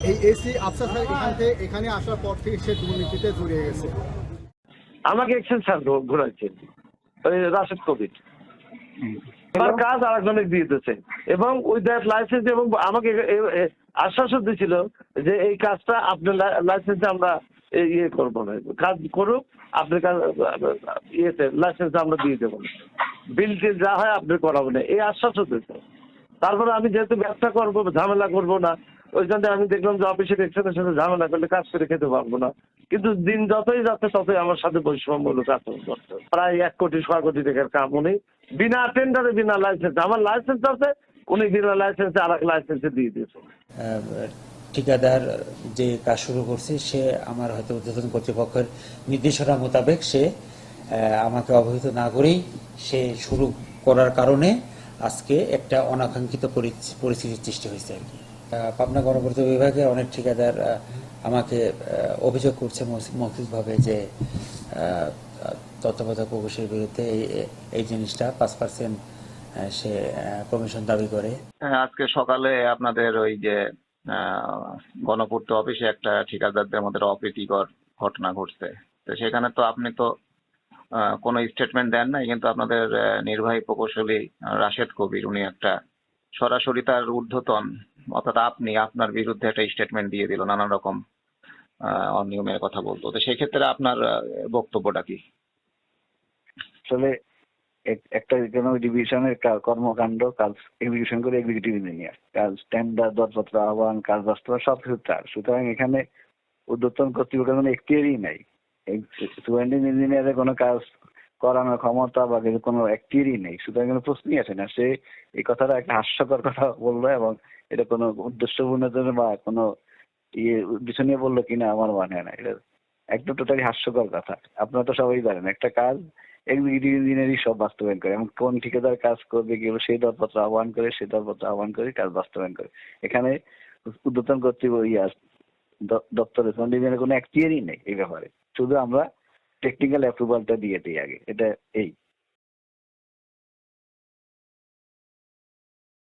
এই AC Afsar sir এখান থেকে এখানে আসার পর থেকে সে দুর্নীতিতে জড়িয়ে গেছে। আমাকে স্যার ঘুরাচ্ছে রাশেদ কবির। আমার কাজ দিয়ে দিতেছে এবং উইথ দ্যাট লাইসেন্স এবং আমাকে আশ্বাসও দিয়েছিল যে এই কাজটা আপনার লাইসেন্সে আমরা ইয়ে করব না। কাজ করুক আপনার কাজ ইয়েতে লাইসেন্স আমরা দিয়ে দেবো বিল টিল যা হয় আপনি করাবো না। এই আশ্বাসও দিয়েছে। তারপরে আমি যেহেতু ব্যবসা করব ঝামেলা করব না ওইখানে আমি দেখলাম যে অফিসের একসাথে সাথে ঝামেলা করলে কাজ করে খেতে পারব না। কিন্তু দিন যতই যাচ্ছে, ততই আমার সাথে বৈষম্যমূলক আচরণ করছে প্রায় এক কোটি ছয় কোটি টাকার কাম উনি বিনা টেন্ডারে বিনা লাইসেন্স আমার লাইসেন্স আছে, উনি বিনা লাইসেন্সে আর এক লাইসেন্সে দিয়ে দিয়েছে ঠিকাদার যে কাজ শুরু করছে, সে আমার হয়তো ঊর্ধ্বতন কর্তৃপক্ষের নির্দেশনা মোতাবেক সে আমাকে অবহিত না করেই সে শুরু করার কারণে আজকে একটা অনাকাঙ্ক্ষিত পরি- পরিস্থিতির সৃষ্টি হয়েছে আর কি। পাবনা গণপূর্ত বিভাগে অনেক ঠিকাদার আমাকে অভিযোগ করছে মৌখিকভাবে যে তত্ত্বাবধায়ক প্রবেশের বিরুদ্ধে এই- জিনিসটা পাঁচ পার্সেন্ট সে কমিশন দাবি করে। হ্যাঁ, আজকে সকালে আপনাদের ওই যে গণপূর্ত অফিসে একটা ঠিকাদারদের মধ্যে অপ্রীতিকর ঘটনা ঘটছে। তো সেখানে তো আপনি তো কোনো স্টেটমেন্ট দেন নাই কিন্তু আপনাদের নির্বাহী প্রকৌশলী রাশেদ কবির উনি একটা সরাসরি তার ঊর্ধ্বতন অর্থাৎ আপনি আপনার বিরুদ্ধে একটা স্টেটমেন্ট দিয়ে দিল, নানান রকম অনিয়মের কথা বলতো। তো সেই ক্ষেত্রে আপনার বক্তব্যটা কি? আসলে একটা কোনো ডিভিশনের কর্মকাণ্ড, কাজ এক্সিকিউশন করে এক্সিকিউটিভ ইঞ্জিনিয়ার কাজ টেন্ডার দরপত্র, আহ্বান, কাজ বাস্তবায়ন, সব কিছু তার। সুতরাং এখানে উদ্যোতন কর্তৃপক্ষের কোনো এখতিয়ারই নাই। সুপারিনটেন্ডেন্ট ইঞ্জিনিয়ারের কোনো কাজ করানোর ক্ষমতা বা কিছু কোনো এখতিয়ারই নেই। সুতরাং কোনো প্রশ্নই আসে না। সে এই কথাটা একটা হাস্যকর কথা বলল এবং এটা কোনো উদ্দেশ্যপূর্ণ বা কোনো ইয়ে উদ্দেশ্য নিয়ে বলল কিনা আমার মানে না। এটা একদম টোটালি হাস্যকর কথা। আপনারা তো সবাই জানেন, একটা কাজ এক্সিকিউটিভ ইঞ্জিনিয়ারই সব বাস্তবায়ন করে। এবং কোন ঠিকাদার কাজ করবে কি সেই দরপত্র আহ্বান করে সেই দরপত্র আহ্বান করে, কাজ বাস্তবায়ন করে। এখানে উদ্যোতন কর্তৃপক্ষ ইয়া, দ- দপ্তরে ইঞ্জিনিয়ারের কোনো এখতিয়ারই নেই এই ব্যাপারে। শুধু আমরা টেকনিক্যাল অ্যাপ্রুভালটা দিয়ে দিই আগে। এটা এই।